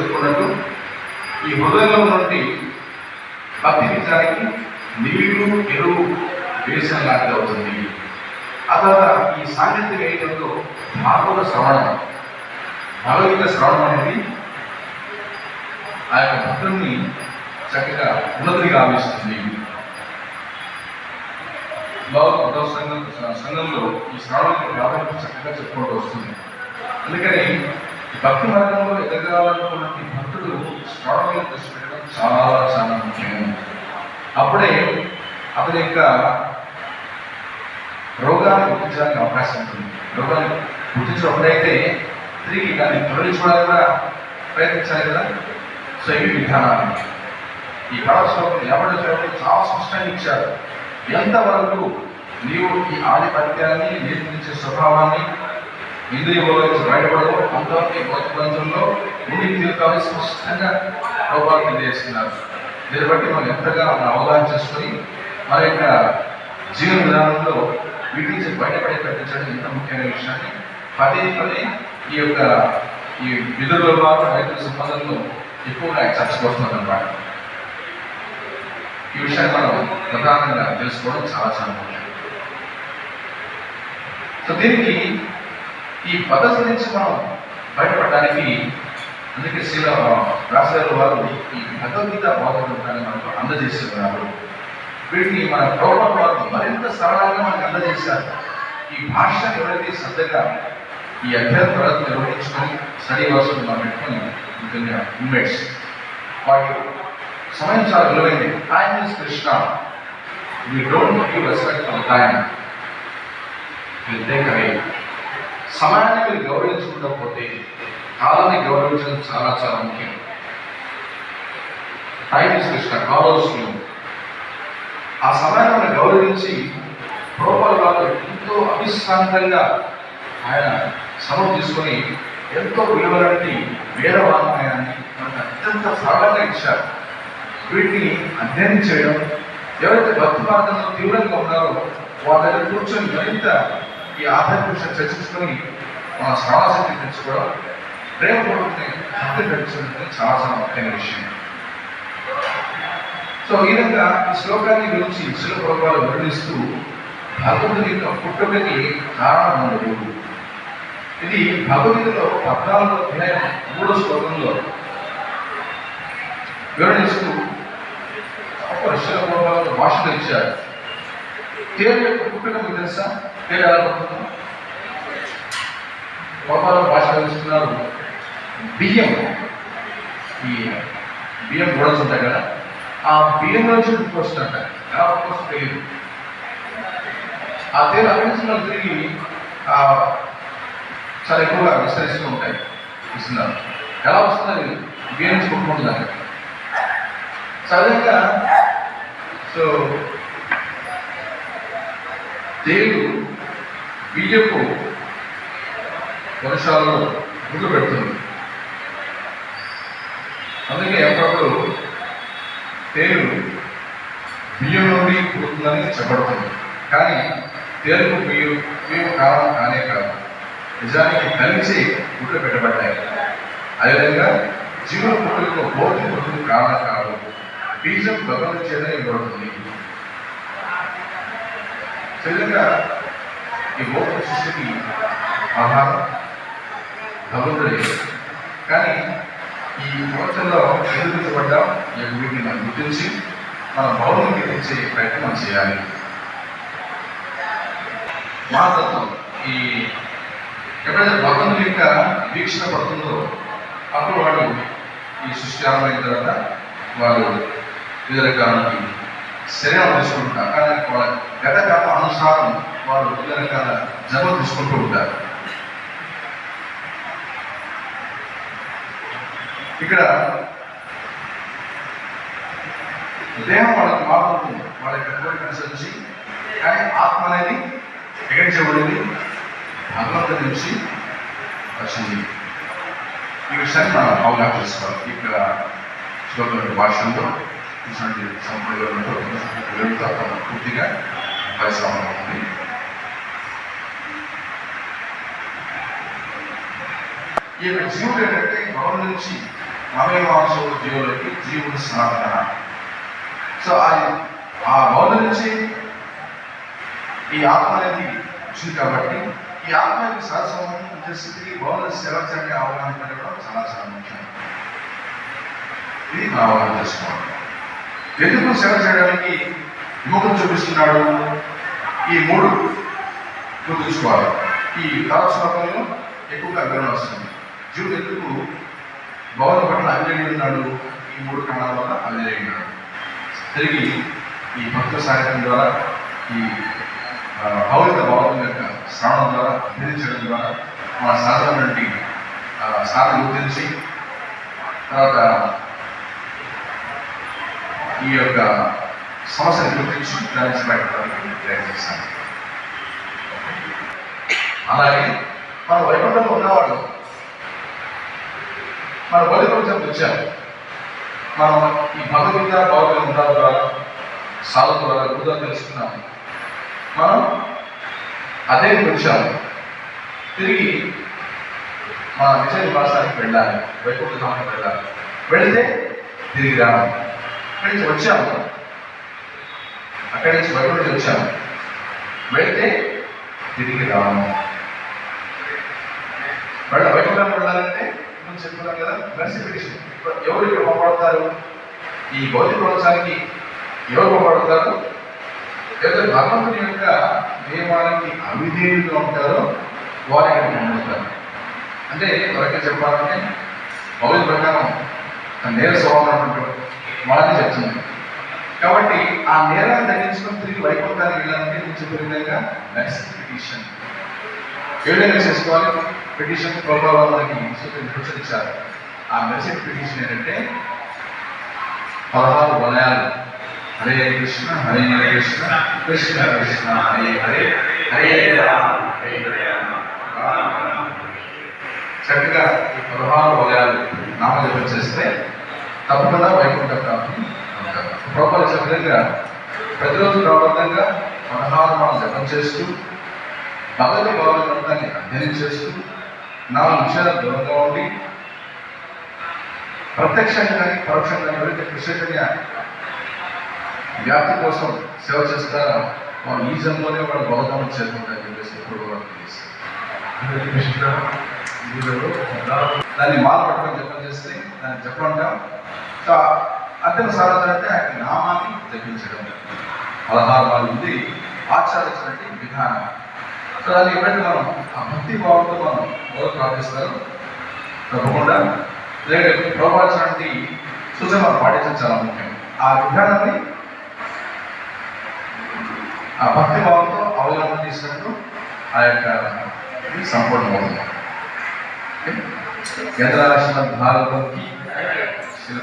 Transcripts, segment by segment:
చెప్పుకున్నట్టు ఈ హృదయంలో నుండి భక్తి నిజానికి నీళ్ళు ఎరువు వేసిన లాంటిది అవుతుంది. ఆ తర్వాత ఈ సాంకేతిక ఐక్యంలో భాగవత శ్రవణం. భగవద్గీత శ్రవణం అనేది ఆ యొక్క భక్తుల్ని చక్కగా ఉన్నతిగా ఆవిస్తుంది భగవత్ సంఘం సంఘంలో ఈ శ్రవణానికి ప్రాధాన్యత చక్కగా చెప్పుకుంటూ వస్తుంది. అందుకని భక్తి మార్గంలో ఎదగాలనుకున్నటువంటి భక్తుడు స్మరణ మీద దృష్టి పెట్టడం చాలా చాలా ముఖ్యం అప్పుడే అతని యొక్క రోగాన్ని గుర్తించడానికి అవకాశం ఉంటుంది. రోగాన్ని గుర్తించినప్పుడైతే తిరిగి దాన్ని తొలగించుకోవడానికి కూడా ప్రయత్నించాలి కదా? సో ఇవి విధానాలు ఈ కళాశ్లోకం ఎవరి చూడండి చాలా స్పష్టంగా ఇచ్చారు. ఎంతవరకు నీవు ఈ ఆధిపత్యాన్ని నియంత్రించే స్వభావాన్ని ఇంద్రియముల నుంచి బయటపడవు అంతవరకు ఈ భౌతిక ప్రపంచంలో ఉండి తీరుతామని స్పష్టంగా రూపాలు తెలియజేస్తున్నారు. దీన్ని బట్టి మనం ఎంతగా మనం అవగాహన చేసుకొని మన యొక్క జీవన విధానంలో వీటి నుంచి బయటపడే ప్రయత్నించడం ఎంత ముఖ్యమైన విషయాన్ని పదే పదే ఈ యొక్క ఈ విధుల ద్వారా రైతుల సంబంధంలో ఎక్కువగా చర్చకొస్తున్నారు అనమాట ఈ విషయాన్ని మనం ప్రధానంగా తెలుసుకోవడం చాలా చాలా ముఖ్యం. సో దీనికి ఈ పద్ధతి నుంచి మనం బయటపడడానికి అందుకే శ్రీల రాజగారు వారు ఈ భగవద్గీత బోధనని మనకు అందజేస్తున్నారు. వీటిని మన ప్రభుత్వ వారు మరింత సరళంగా మనకు అందజేశారు. ఈ భాష ఎవరైతే శ్రద్ధగా ఈ అభ్యర్థులను నిర్వహించుకొని శ్రీనివాసులు మనం పెట్టుకొని ముఖ్యంగా ఇన్మేట్స్ వాటి సమయం చాలా విలువైంది. Time is Krishna you don't give respect for time will take away సమయాన్ని మీరు గౌరవించుకుంటకపోతే కాలాన్ని గౌరవించడం చాలా చాలా ముఖ్యం. టైం ఇస్ కృష్ణ కాలోస్ ఆ సమయాన్ని గౌరవించి ప్రోపల్ గారు ఎంతో అవిశ్రాంతంగా ఆయన సమయం తీసుకొని ఎంతో విలువలంటి వేద వాంగ్మయాన్ని మనకు అత్యంత సరళంగా ఇచ్చారు. వీటిని అధ్యయనం చేయడం ఎవరైతే భక్తి మార్గంలో తీవ్రంగా ఉన్నారో వాళ్ళ దగ్గర కూర్చొని మరింత ఈ ఆధ్యాత్మిక విషయం చర్చించుకొని మన శ్రవణశక్తి పెంచుకోవడం ప్రేమపూర్వకని భక్తి పెంచడం చాలా చాలా ముఖ్యమైన విషయం. సో ఈ విధంగా ఈ శ్లోకాన్ని గురించి శిల ప్రభుత్వాలు వివరిస్తూ భగవంతుని యొక్క పుట్టుకకి కారణం ఇది భగవద్గీతలో పద్నాలుగో అధ్యాయం మూడో శ్లోకంలో వివరణిస్తూ ఒక శిల ప్రభుత్వాలు భాషలో ఇచ్చారు. తేరు యొక్క పుట్టుక మీకు తెలుసా? తేరు ఎలా పుట్టుకుందో గోపాల భాష ఇస్తున్నారు బియ్యం. ఈ బియ్యం గొడవలు ఉంటాయి కదా? ఆ బియ్యం నుంచి పుట్టుకొస్తుంట ఎలా పుట్టుకొస్తుంది తెలియదు ఆ తేలు అక్కడి తిరిగి చాలా ఎక్కువగా విస్తరిస్తూ ఉంటాయి. ఇస్తున్నారు ఎలా వస్తుంది? బియ్యం నుంచి పుట్టుకుంటుంది అక్కడ సహజంగా సో తేలు బియ్యపు వర్షాలను గుడ్లు పెడుతుంది అందుకే అప్పుడప్పుడు తేలు బియ్యం నుండి పుడుతుందని చెప్పబడుతుంది. కానీ తేరుకు బియ్యం బియ్యం కారణం కానే కాదు. నిజానికి కలిసి గుడ్లు పెట్టబడ్డాయి. అదేవిధంగా జీవన పుట్టుకు భౌతిక పుట్టుకు కారణం కాదు. బీజం గమనించేదే ఇవ్వబడుతుంది. నిజంగా ఈ భౌతిక సృష్టికి ఆహారం భగవంతుడే కానీ ఈ ప్రపంచంలో ఎదుర్కొంటబడ్డాం ఈ వీటిని మనం గుర్తించి మన భౌతికి తెచ్చే ప్రయత్నం మనం చేయాలి. మాతత్వం. ఈ ఎప్పుడైతే భగవంతుని యొక్క వీక్షణ పడుతుందో అప్పుడు వాడు ఈ సృష్టి ఆరంభమైన తర్వాత వారు వివిధ రకాలకి శరీరం తీసుకుంటున్నారు కానీ వాళ్ళ గత కర్మ అనుసారం వారు వివిధ రకాల జన్మలు తీసుకుంటూ ఉంటారు. ఇక్కడ దేహం వాళ్ళకి మారుతుంది వాళ్ళ యొక్క కోరిక అనుసరించి కానీ ఆత్మ అనేది ఎగరించబడింది చేయబడింది భగవంతుడి నుంచి వచ్చింది. ఈ విషయాన్ని మనం అవగాహన చేసుకోవాలి. ఇక్కడ శ్లోకం భాషలో ఇటువంటి సంప్రదాయాలతో వివరితో అతను పూర్తిగా పరిశ్రమ ఉంది ఈ యొక్క జీవుడు ఏంటంటే భవనం నుంచి మమే మాంసో జీవులకి జీవుడు సనాతన సో ఆ ఆ బౌద్ధ నుంచి ఈ ఆత్మ అనేది వచ్చింది కాబట్టి ఈ ఆత్మ యొక్క సహసంబంధం స్థితికి బౌద్ధ సేవచండి అవగాహన పెరగడం చాలా చాలా ముఖ్యం ఇది నా అవగాహన చేసుకోవాలి ఎందుకు సేవ చేయడానికి విముఖం చూపిస్తున్నాడు? ఈ మూడు గుర్తుంచుకోవాలి. ఈ శ్లోకంలో ఎక్కువగా వివరణ వస్తుంది జీవుడు ఎందుకు భవన పట్ల అవిరేడి ఉన్నాడు ఈ మూడు కారణాల వల్ల అవిరేడి ఉన్నాడు తిరిగి ఈ భక్తుల సాహిత్యం ద్వారా ఈ భౌతిక భావం యొక్క శ్రవణం ద్వారా అభ్యసించడం ద్వారా మన వంటి సాధన గుర్తించి తర్వాత ఈ యొక్క సమస్యను గుర్తించి దాని ప్రయత్నిస్తాను అలాగే మన వైకుంఠంలో ఉన్నవాడు మన బౌద్ధ ప్రపంచంకి వచ్చారు. మనం ఈ భగవద్గీత భౌతిక ఉండడం ద్వారా సాధన ద్వారా గురుగా తెలుసుకున్నాం. మనం అదే వచ్చాము. తిరిగి మన నిజ నివాసానికి వెళ్ళాలి. వైకుంఠ ధామానికి వెళ్ళాలి. వెళితే తిరిగి రావాలి. అక్కడి నుంచి వచ్చాము. అక్కడి నుంచి బయట నుంచి వచ్చాము. వెళ్తే తిరిగి రాము. మళ్ళీ వైకుంఠం వెళ్ళాలంటే ముందు చెప్తున్నాం కదా మెర్సిఫికేషన్ ఎవరు ఇక్కడ పంపడతారు ఈ భౌతిక ప్రపంచానికి ఎవరు పంపడతారు లేదా భగవంతుని యొక్క నియమానికి అవిధేయులుగా ఉంటారో వారు ఇక్కడ అంటే ఎవరికి చెప్పాలంటే భౌతిక ప్రకారం నేర స్వభావం అంటారు వాళ్ళని చెప్తుంది కాబట్టి ఆ నేరాన్ని తగ్గించుకొని తిరిగి వైకుంఠానికి వెళ్ళాలంటే నేను చెప్పిన విధంగా? నెక్స్ట్ పిటిషన్ ఏ విధంగా చేసుకోవాలి? పిటిషన్ ప్రోగ్రామ్ మనకి ప్రచురించారు ఆ మెసేజ్ పిటిషన్ ఏంటంటే పదహారు వలయాలు. హరే కృష్ణ హరే కృష్ణ కృష్ణ కృష్ణ హరే హరే హరే చక్కగా ఈ పదహారు వలయాలు నామజపం చేస్తే తప్పకుండా వైకుంఠ ప్రాప్తి ప్రభుత్వాలు చెప్పినట్టుగా ప్రతిరోజు క్రమబద్ధంగా పదహారు మనం జపం చేస్తూ భగవతి భగవత్ గ్రంథాన్ని అధ్యయనం చేస్తూ నాలుగు విషయాలు దూరంగా ఉండి ప్రత్యక్షంగా కానీ పరోక్షంగా ఎవరైతే కృష్ణచర్య వ్యాప్తి కోసం సేవ చేస్తారో వాళ్ళు ఈ జన్మలోనే వాళ్ళు బహుధనం చేసుకుంటారని చెప్పేసి వాళ్ళు తెలుసు కృష్ణ దాన్ని మాల పట్టుకొని జపం చేస్తే దాన్ని జపంటాం సో అత్యంత అంటే ఆయన నామాన్ని తగ్గించడం పదహారు వాళ్ళు ఉంది ఆచరించినటువంటి విధానం. సో దాన్ని ఎప్పుడైతే మనం ఆ భక్తి భావంతో మనం మొదలు ప్రార్థిస్తారు. తప్పకుండా. లేదంటే ప్రోపాల్సినటువంటి సూచన మనం పాటించడం చాలా ముఖ్యం. ఆ విధానాన్ని ఆ భక్తి భావంతో అవగాహన చేసినప్పుడు ఆ యొక్క సంపూర్ణ సంపూర్ణమవుతుంది కేంద్రాలక్ష్మణ భారతంకి हरे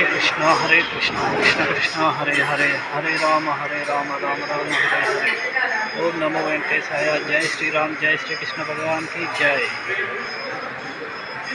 कृष्णा हरे कृष्णा कृष्ण कृष्णा हरे हरे हरे राम हरे राम राम राम हरे हरे ओम नमो वेंकटेशाय जय श्री राम जय श्री कृष्ण भगवान की जय